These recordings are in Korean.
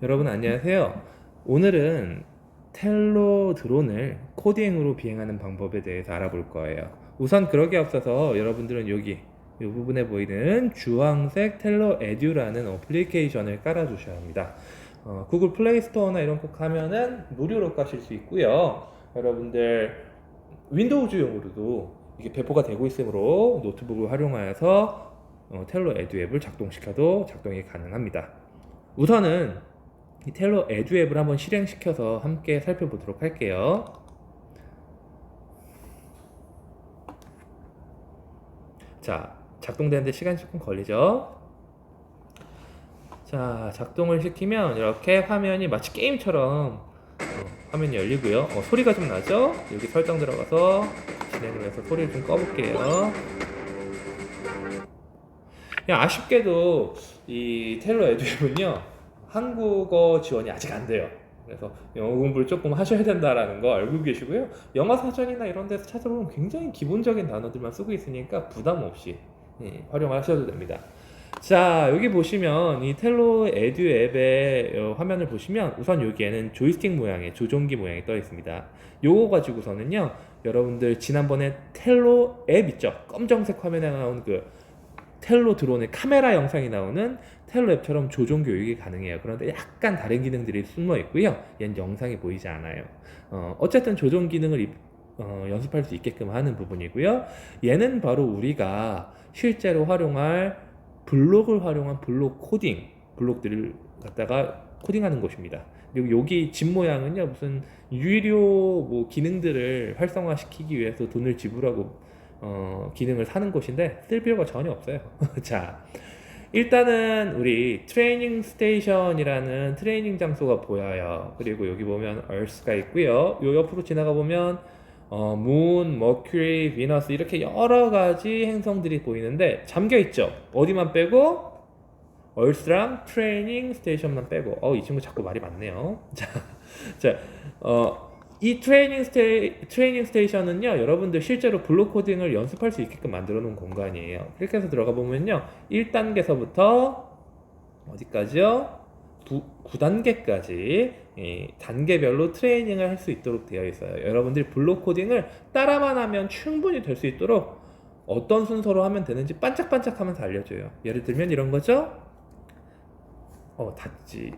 여러분 안녕하세요. 오늘은 텔로 드론을 코딩으로 비행하는 방법에 대해서 알아볼 거예요. 우선 그러기 앞서서 여러분들은 여기 이 부분에 보이는 주황색 텔로 에듀라는 어플리케이션을 깔아주셔야 합니다. 어, 구글 플레이 스토어나 이런 거 가면은 무료로 까실 수 있고요. 여러분들 윈도우즈용으로도 이게 배포가 되고 있으므로 노트북을 활용하여서 어, 텔로 에듀 앱을 작동시켜도 작동이 가능합니다. 우선은 이 텔로 에듀 앱을 한번 실행시켜서 함께 살펴보도록 할게요. 자, 작동되는데 시간이 조금 걸리죠? 자, 작동을 시키면 이렇게 화면이 마치 게임처럼 어, 화면이 열리고요. 어, 소리가 좀 나죠? 여기 설정 들어가서 진행을 해서 소리를 좀 꺼볼게요. 아쉽게도 이 텔로 에듀앱은요 한국어 지원이 아직 안 돼요. 그래서 영어 공부를 조금 하셔야 된다라는 거 알고 계시고요. 영어 사전이나 이런 데서 찾아보면 굉장히 기본적인 단어들만 쓰고 있으니까 부담 없이 예, 활용하셔도 됩니다. 자 여기 보시면 이 텔로 에듀 앱의 어, 화면을 보시면 우선 여기에는 조이스틱 모양의 조종기 모양이 떠 있습니다. 요거 가지고서는요 여러분들 지난번에 텔로 앱 있죠 검정색 화면에 나온 그 텔로 드론의 카메라 영상이 나오는 텔로 앱처럼 조종 교육이 가능해요. 그런데 약간 다른 기능들이 숨어 있고요. 얘는 영상이 보이지 않아요. 어, 어쨌든 조종 기능을 입- 어, 연습할 수 있게끔 하는 부분이고요. 얘는 바로 우리가 실제로 활용할 블록을 활용한 블록 코딩, 블록들을 갖다가 코딩하는 곳입니다. 그리고 여기 집 모양은요 무슨 유료 뭐 기능들을 활성화시키기 위해서 돈을 지불하고 어, 기능을 사는 곳인데 쓸 필요가 전혀 없어요. 자, 일단은 우리 트레이닝 스테이션이라는 트레이닝 장소가 보여요. 그리고 여기 보면 얼스가 있고요. 요 옆으로 지나가 보면 어, 문, 머큐리, 비너스 이렇게 여러 가지 행성들이 보이는데 잠겨 있죠. 어디만 빼고 얼스랑 트레이닝 스테이션만 빼고 어, 이 친구 자꾸 말이 많네요. 자, 자, 어, 이 트레이닝 스테이, 트레이닝 스테이션은요, 여러분들 실제로 블록 코딩을 연습할 수 있게끔 만들어 놓은 공간이에요. 이렇게 해서 들어가 보면요, 1단계서부터 어디까지요? 9 단계까지 단계별로 트레이닝을 할 수 있도록 되어 있어요. 여러분들이 블록 코딩을 따라만 하면 충분히 될 수 있도록 어떤 순서로 하면 되는지 반짝반짝 하면서 알려줘요. 예를 들면 이런 거죠? 어, 닫지.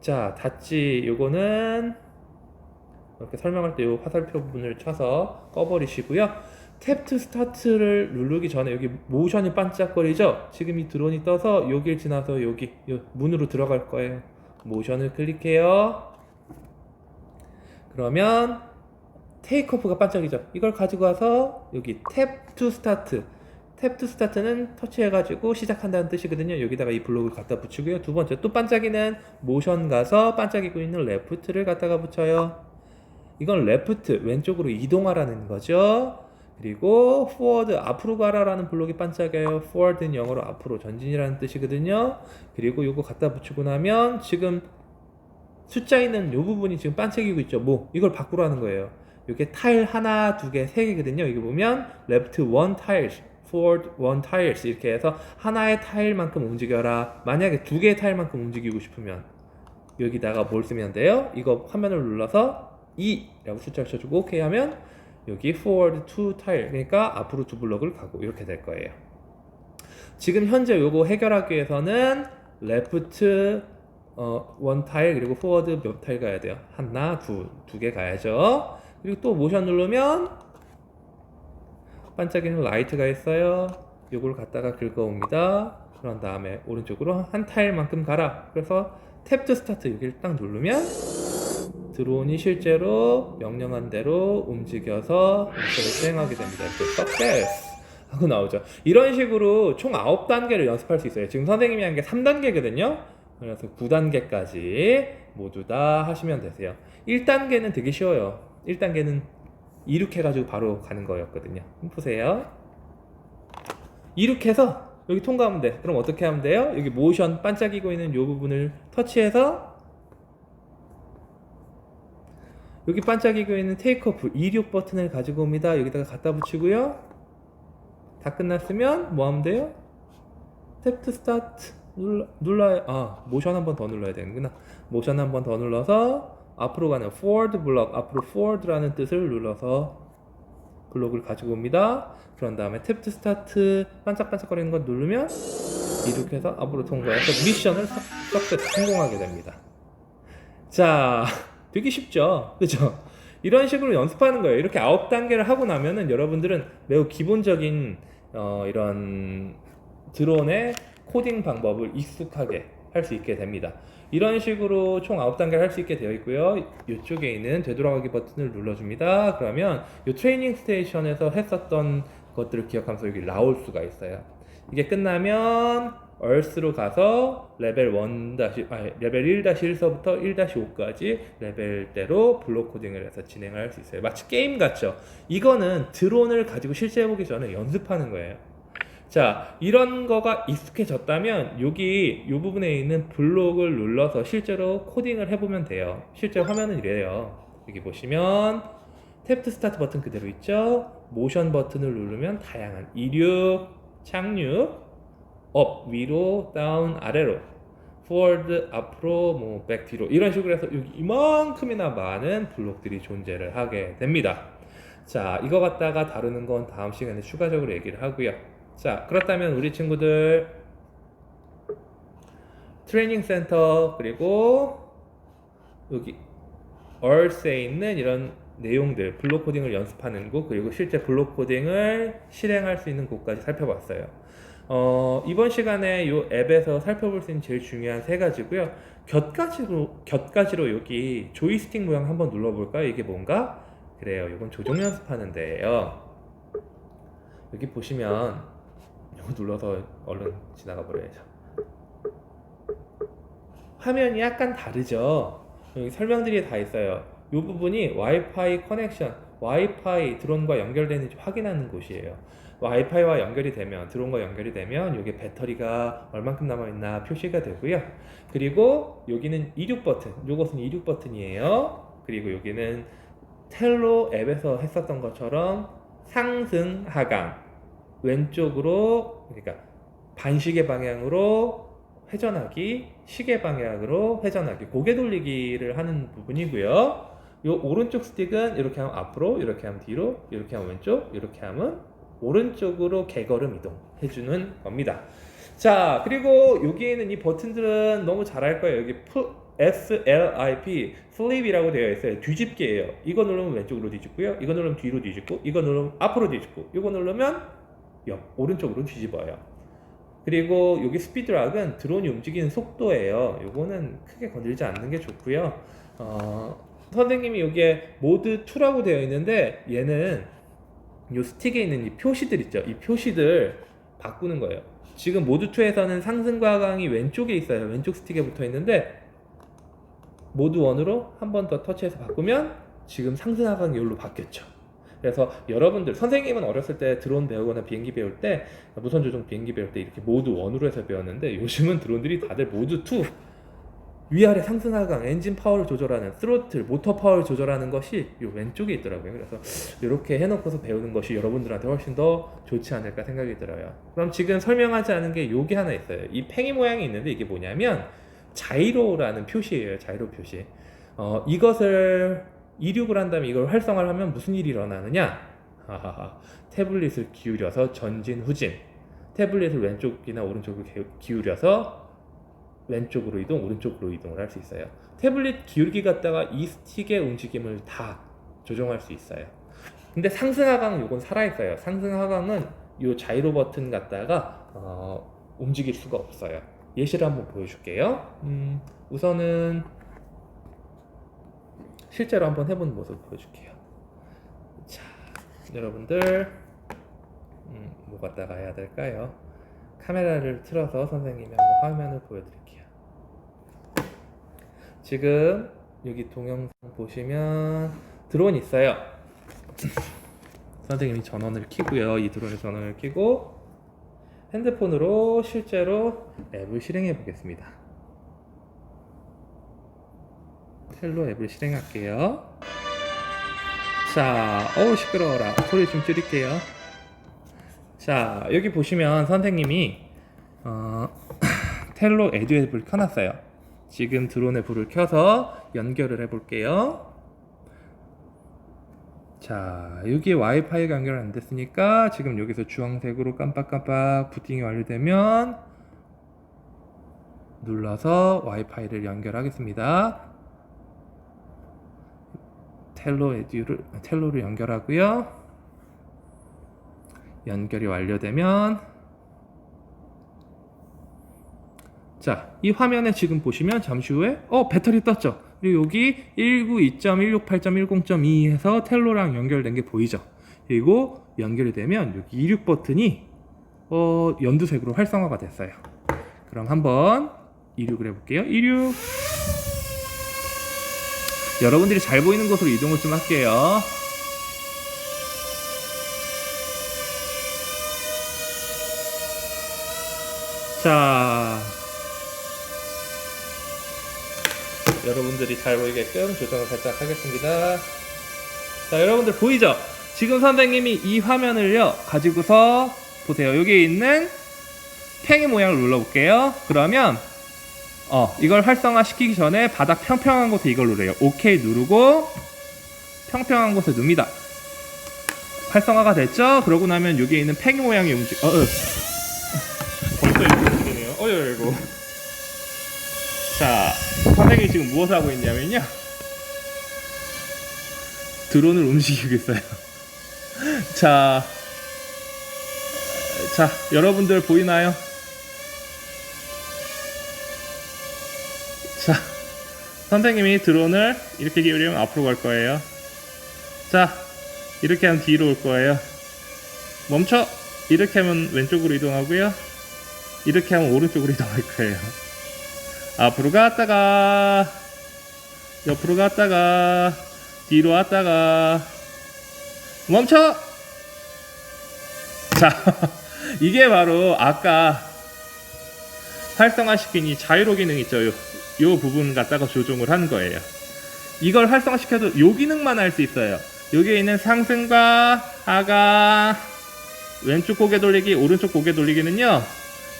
자, 닫지. 요거는 이렇게 설명할 때요 화살표 부분을 쳐서 꺼버리시고요. 탭 투 스타트를 누르기 전에 여기 모션이 반짝거리죠? 지금 이 드론이 떠서 여길 지나서 여기 요 문으로 들어갈 거예요. 모션을 클릭해요. 그러면 테이크오프가 반짝이죠. 이걸 가지고 와서 여기 탭 투 스타트. 탭 투 스타트는 터치해가지고 시작한다는 뜻이거든요. 여기다가 이 블록을 갖다 붙이고요. 두 번째 또 반짝이는 모션 가서 반짝이고 있는 레프트를 갖다가 붙여요. 이건 레프트 왼쪽으로 이동하라는 거죠. 그리고 forward 앞으로 가라라는 블록이 반짝여요. forward는 영어로 앞으로 전진이라는 뜻이거든요. 그리고 이거 갖다 붙이고 나면 지금 숫자 있는 요 부분이 지금 반짝이고 있죠. 뭐 이걸 바꾸라는 거예요. 이게 타일 하나, 두 개, 세 개거든요. 이거 보면 left one tiles, forward one tiles 이렇게 해서 하나의 타일만큼 움직여라. 만약에 두 개의 타일만큼 움직이고 싶으면 여기다가 뭘 쓰면 돼요? 이거 화면을 눌러서 2라고 숫자를 쳐주고 OK 하면 여기 forward two tile 그러니까 앞으로 두 블럭을 가고 이렇게 될 거예요. 지금 현재 요거 해결하기 위해서는 left 어, tile 그리고 forward 몇 타일 가야 돼요? 하나, 두, 두 개 가야죠. 그리고 또 모션 누르면 반짝이는 라이트가 있어요. 요걸 갖다가 긁어옵니다. 그런 다음에 오른쪽으로 한 타일만큼 가라. 그래서 탭 투 스타트 여기를 딱 누르면 드론이 실제로 명령한 대로 움직여서 미션을 수행하게 됩니다. 이렇게 success 하고 나오죠. 이런 식으로 총 9단계를 연습할 수 있어요. 지금 선생님이 한 게 3단계거든요. 그래서 9단계까지 모두 다 하시면 되세요. 1단계는 되게 쉬워요. 1단계는 이륙해가지고 바로 가는 거였거든요. 보세요. 이륙해서 여기 통과하면 돼. 그럼 어떻게 하면 돼요? 여기 모션 반짝이고 있는 이 부분을 터치해서 여기 반짝이고 있는 테이크오프 이륙 버튼을 가지고 옵니다. 여기다가 갖다 붙이고요. 다 끝났으면 뭐 하면 돼요? 탭 투 스타트 눌러 눌러야 아 모션 한 번 더 눌러야 되는구나 모션 한 번 더 눌러서 앞으로 가는 forward 블럭 앞으로 forward라는 뜻을 눌러서 블록을 가지고 옵니다 그런 다음에 탭 투 스타트 반짝반짝거리는 거 누르면 이렇게 해서 앞으로 통과해서 미션을 썩 성공하게 됩니다 자 되게 쉽죠 그죠 이런 식으로 연습하는 거예요 이렇게 아홉 단계를 하고 나면은 여러분들은 매우 기본적인 어, 이런 드론의 코딩 방법을 익숙하게 할 수 있게 됩니다. 이런 식으로 총 9단계를 할 수 있게 되어 있고요. 이쪽에 있는 되돌아가기 버튼을 눌러줍니다. 그러면 이 트레이닝 스테이션에서 했었던 것들을 기억하면서 여기 나올 수가 있어요. 이게 끝나면 얼스로 가서 레벨 1 다시 아니, 레벨 1-1서부터 1-5까지 레벨대로 블록 코딩을 해서 진행을 할 수 있어요. 마치 게임 같죠? 이거는 드론을 가지고 실제 해보기 전에 연습하는 거예요. 자, 이런 거가 익숙해졌다면 여기 이 부분에 있는 블록을 눌러서 실제로 코딩을 해보면 돼요. 실제 화면은 이래요. 여기 보시면 탭투 스타트 버튼 그대로 있죠? 모션 버튼을 누르면 다양한 이륙, 착륙, 업, 위로, 다운, 아래로, forward, 앞으로, 뭐, 백, 뒤로 이런 식으로 해서 여기 이만큼이나 많은 블록들이 존재를 하게 됩니다. 자, 이거 갖다가 다루는 건 다음 시간에 추가적으로 얘기를 하고요. 자, 그렇다면 우리 친구들 트레이닝 센터 그리고 여기 얼스에 있는 이런 내용들 블록 코딩을 연습하는 곳 그리고 실제 블록 코딩을 실행할 수 있는 곳까지 살펴봤어요. 어, 이번 시간에 이 앱에서 살펴볼 수 있는 제일 중요한 세 가지고요. 곁가지로 곁가지로 여기 조이스틱 모양 한번 눌러볼까요? 이게 뭔가? 그래요. 이건 조종 연습하는 데예요. 여기 보시면 이거 눌러서 얼른 지나가 버려야죠. 화면이 약간 다르죠. 여기 설명들이 다 있어요. 이 부분이 와이파이 커넥션, 와이파이 드론과 연결되는지 확인하는 곳이에요. 와이파이와 연결이 되면 드론과 연결이 되면 이게 배터리가 얼만큼 남아 있나 표시가 되고요. 그리고 여기는 이륙 버튼, 이것은 이륙 버튼이에요. 그리고 여기는 텔로 앱에서 했었던 것처럼 상승 하강 왼쪽으로 그러니까 반시계 방향으로 회전하기, 시계 방향으로 회전하기, 고개 돌리기를 하는 부분이고요. 요 오른쪽 스틱은 이렇게 하면 앞으로, 이렇게 하면 뒤로, 이렇게 하면 왼쪽, 이렇게 하면 오른쪽으로 개걸음 이동해주는 겁니다. 자, 그리고 여기에는 이 버튼들은 너무 잘할 거예요. 여기 SLIP, flip이라고 되어 있어요. 뒤집기예요. 이거 누르면 왼쪽으로 뒤집고요. 이거 누르면 뒤로 뒤집고, 이거 누르면 앞으로 뒤집고, 이거 누르면 옆 오른쪽으로 뒤집어요. 그리고 여기 스피드락은 드론이 움직이는 속도예요. 요거는 크게 건들지 않는 게 좋고요. 어, 선생님이 여기에 모드 2라고 되어 있는데 얘는 요 스틱에 있는 이 표시들 있죠. 이 표시들 바꾸는 거예요. 지금 모드 2에서는 상승과 하강이 왼쪽에 있어요. 왼쪽 스틱에 붙어 있는데 모드 1으로 한 번 더 터치해서 바꾸면 지금 상승 하강이 여기로 바뀌었죠. 그래서 여러분들 선생님은 어렸을 때 드론 배우거나 비행기 배울 때 무선 조종 비행기 배울 때 이렇게 모드 1으로 해서 배웠는데 요즘은 드론들이 다들 모드 2 위아래 상승 하강 엔진 파워를 조절하는 스로틀 모터 파워를 조절하는 것이 요 왼쪽에 있더라고요. 그래서 이렇게 해놓고서 배우는 것이 여러분들한테 훨씬 더 좋지 않을까 생각이 들어요. 그럼 지금 설명하지 않은 게 요게 하나 있어요. 이 팽이 모양이 있는데 이게 뭐냐면 자이로라는 표시예요. 자이로 표시. 어, 이것을 이륙을 한다면 이걸 활성화를 하면 무슨 일이 일어나느냐? 하하하. 태블릿을 기울여서 전진 후진. 태블릿을 왼쪽이나 오른쪽으로 기울여서 왼쪽으로 이동, 오른쪽으로 이동을 할 수 있어요. 태블릿 기울기 갖다가 이 스틱의 움직임을 다 조정할 수 있어요. 근데 상승 하강 요건 살아 있어요. 상승 하강은 요 자이로 버튼 갖다가 어, 움직일 수가 없어요. 예시를 한번 보여줄게요. 음, 우선은 실제로 한번 해본 모습 보여줄게요. 자, 여러분들 음, 뭐 갖다가 해야 될까요? 카메라를 틀어서 선생님이 한번 화면을 보여드릴게요. 지금 여기 동영상 보시면 드론 있어요. 선생님이 전원을 켜고요. 이 드론의 전원을 켜고 핸드폰으로 실제로 앱을 실행해 보겠습니다. 텔로 앱을 실행할게요. 자, 어우 시끄러워라. 소리 좀 줄일게요. 자, 여기 보시면 선생님이 어, 텔로 에듀 앱을 켜놨어요. 지금 드론의 불을 켜서 연결을 해볼게요. 자, 여기에 와이파이가 연결 안 됐으니까 지금 여기서 주황색으로 깜빡깜빡 부팅이 완료되면 눌러서 와이파이를 연결하겠습니다. 텔로 에듀를 텔로를 연결하고요. 연결이 완료되면 자, 이 화면에 지금 보시면 잠시 후에 어 배터리 떴죠. 그리고 여기 192.168.10.2에서 텔로랑 연결된 게 보이죠. 그리고 연결이 되면 여기 26 버튼이 어 연두색으로 활성화가 됐어요. 그럼 한번 26을 해볼게요. 26 여러분들이 잘 보이는 곳으로 이동을 좀 할게요. 자, 여러분들이 잘 보이게끔 조정을 살짝 하겠습니다. 자, 여러분들 보이죠? 지금 선생님이 이 화면을요, 가지고서 보세요. 여기 있는 팽이 모양을 눌러볼게요. 그러면, 어, 이걸 활성화 시키기 전에 바닥 평평한 곳에 이걸 누르래요. 오케이 누르고, 평평한 곳에 눕니다. 활성화가 됐죠? 그러고 나면 여기에 있는 팽이 모양이 움직, 어, 어. 벌써 이렇게 움직이네요. 어이구. 자, 선생님이 지금 무엇을 하고 있냐면요. 드론을 움직이고 있어요. 자, 자, 여러분들 보이나요? 자, 선생님이 드론을 이렇게 기울이면 앞으로 갈 거예요. 자, 이렇게 하면 뒤로 올 거예요. 멈춰! 이렇게 하면 왼쪽으로 이동하고요. 이렇게 하면 오른쪽으로 이동할 거예요. 앞으로 갔다가 옆으로 갔다가 뒤로 왔다가 멈춰! 자, 이게 바로 아까 활성화시킨 이 자유로 기능 있죠. 요, 요 부분 갖다가 조정을 한 거예요. 이걸 활성화시켜도 요 기능만 할 수 있어요. 여기에 있는 상승과 하강, 왼쪽 고개 돌리기, 오른쪽 고개 돌리기는요.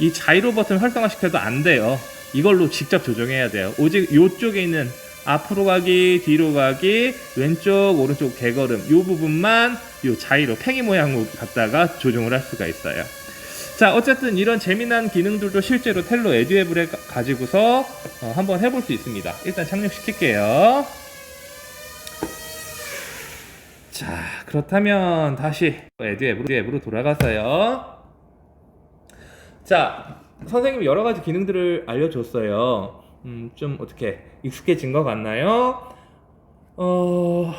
이 자이로 버튼 활성화시켜도 안 돼요. 이걸로 직접 조정해야 돼요. 오직 이쪽에 있는 앞으로 가기, 뒤로 가기, 왼쪽, 오른쪽 개걸음 이 부분만 이 자이로 팽이 모양으로 갖다가 조정을 할 수가 있어요. 자, 어쨌든 이런 재미난 기능들도 실제로 텔로 에듀앱을 해- 가지고서 어, 한번 해볼 수 있습니다. 일단 착륙시킬게요. 자, 그렇다면 다시 에듀앱으로, 에듀앱으로 돌아가서요. 자, 선생님이 여러 가지 기능들을 알려줬어요. 음, 좀 어떻게 익숙해진 것 같나요? 어,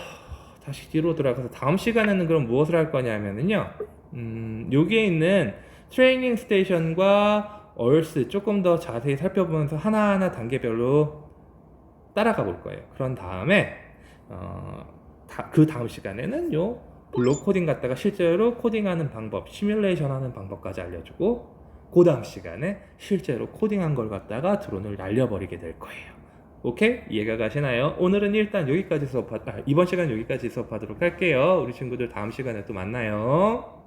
다시 뒤로 돌아가서 다음 시간에는 그럼 무엇을 할 거냐면은요. 음, 여기에 있는 트레이닝 스테이션과 얼스 조금 더 자세히 살펴보면서 하나하나 단계별로 따라가 볼 거예요. 그런 다음에 어, 다, 그 다음 시간에는 요 블록 코딩 갖다가 실제로 코딩하는 방법, 시뮬레이션 하는 방법까지 알려주고 그 다음 시간에 실제로 코딩한 걸 갖다가 드론을 날려버리게 될 거예요. 오케이? 이해가 가시나요? 오늘은 일단 여기까지 수업, 아, 이번 시간 여기까지 수업하도록 할게요. 우리 친구들 다음 시간에 또 만나요.